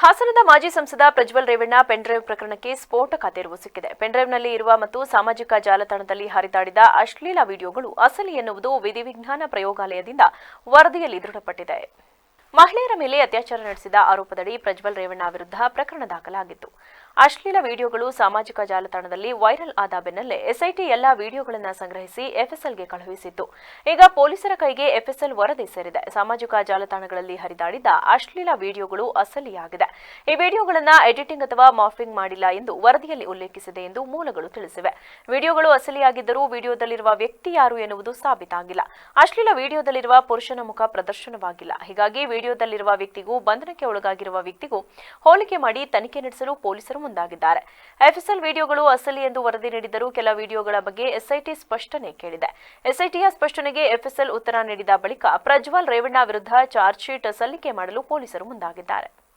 ಹಾಸನದ ಮಾಜಿ ಸಂಸದ ಪ್ರಜ್ವಲ್ ರೇವಣ್ಣ ಪೆನ್ಡ್ರೈವ್ ಪ್ರಕರಣಕ್ಕೆ ಸ್ಫೋಟಕ ತೆರವು ಸಿಕ್ಕಿದೆ ಪೆನ್ಡ್ರೈವ್ನಲ್ಲಿ ಇರುವ ಮತ್ತು ಸಾಮಾಜಿಕ ಜಾಲತಾಣದಲ್ಲಿ ಹರಿದಾಡಿದ ಅಶ್ಲೀಲ ವಿಡಿಯೋಗಳು ಅಸಲಿ ಎನ್ನುವುದು ವಿಧಿವಿಜ್ಞಾನ ಪ್ರಯೋಗಾಲಯದಿಂದ ವರದಿಯಲ್ಲಿ ದೃಢಪಟ್ಟಿದೆ. ಮಹಿಳೆಯರ ಮೇಲೆ ಅತ್ಯಾಚಾರ ನಡೆಸಿದ ಆರೋಪದಡಿ ಪ್ರಜ್ವಲ್ ರೇವಣ್ಣ ವಿರುದ್ಧ ಪ್ರಕರಣ ದಾಖಲಾಗಿತ್ತು. ಅಶ್ಲೀಲ ವಿಡಿಯೋಗಳು ಸಾಮಾಜಿಕ ಜಾಲತಾಣದಲ್ಲಿ ವೈರಲ್ ಆದ ಬೆನ್ನಲ್ಲೇ ಎಸ್ಐಟಿ ಎಲ್ಲಾ ವಿಡಿಯೋಗಳನ್ನು ಸಂಗ್ರಹಿಸಿ ಎಫ್ಎಸ್ಎಲ್ಗೆ ಕಳುಹಿಸಿತ್ತು. ಈಗ ಪೊಲೀಸರ ಕೈಗೆ ಎಫ್ಎಸ್ಎಲ್ ವರದಿ ಸೇರಿದೆ. ಸಾಮಾಜಿಕ ಜಾಲತಾಣಗಳಲ್ಲಿ ಹರಿದಾಡಿದ ಅಶ್ಲೀಲ ವಿಡಿಯೋಗಳು ಅಸಲಿಯಾಗಿದೆ. ಈ ವಿಡಿಯೋಗಳನ್ನು ಎಡಿಟಿಂಗ್ ಅಥವಾ ಮಾಫಿಂಗ್ ಮಾಡಿಲ್ಲ ಎಂದು ವರದಿಯಲ್ಲಿ ಉಲ್ಲೇಖಿಸಿದೆ ಎಂದು ಮೂಲಗಳು ತಿಳಿಸಿವೆ. ವಿಡಿಯೋಗಳು ಅಸಲಿಯಾಗಿದ್ದರೂ ವಿಡಿಯೋದಲ್ಲಿರುವ ವ್ಯಕ್ತಿ ಯಾರು ಎನ್ನುವುದು ಸಾಬೀತಾಗಿಲ್ಲ. ಅಶ್ಲೀಲ ವಿಡಿಯೋದಲ್ಲಿರುವ ಪುರುಷನ ಮುಖ ಪ್ರದರ್ಶನವಾಗಿಲ್ಲ. ಹೀಗಾಗಿ ವಿಡಿಯೋದಲ್ಲಿರುವ ವ್ಯಕ್ತಿಗೂ ಬಂಧನಕ್ಕೆ ಒಳಗಾಗಿರುವ ವ್ಯಕ್ತಿಗೂ ಹೋಲಿಕೆ ಮಾಡಿ ತನಿಖೆ ನಡೆಸಲು ಮುಂದಾಗಿದ್ದಾರೆ. ಎಫ್ಎಸ್ಎಲ್ ವಿಡಿಯೋಗಳು ಅಸಲಿ ಎಂದು ವರದಿ ನೀಡಿದರೂ ಕೆಲ ವಿಡಿಯೋಗಳ ಬಗ್ಗೆ ಎಸ್ಐಟಿ ಸ್ಪಷ್ಟನೆ ಕೇಳಿದೆ. ಎಸ್ಐಟಿಯ ಸ್ಪಷ್ಟನೆಗೆ ಎಫ್ಎಸ್ಎಲ್ ಉತ್ತರ ನೀಡಿದ ಬಳಿಕ ಪ್ರಜ್ವಲ್ ರೇವಣ್ಣ ವಿರುದ್ಧ ಚಾರ್ಜ್ ಶೀಟ್ ಸಲ್ಲಿಕೆ ಮಾಡಲು ಪೊಲೀಸರು ಮುಂದಾಗಿದ್ದಾರೆ.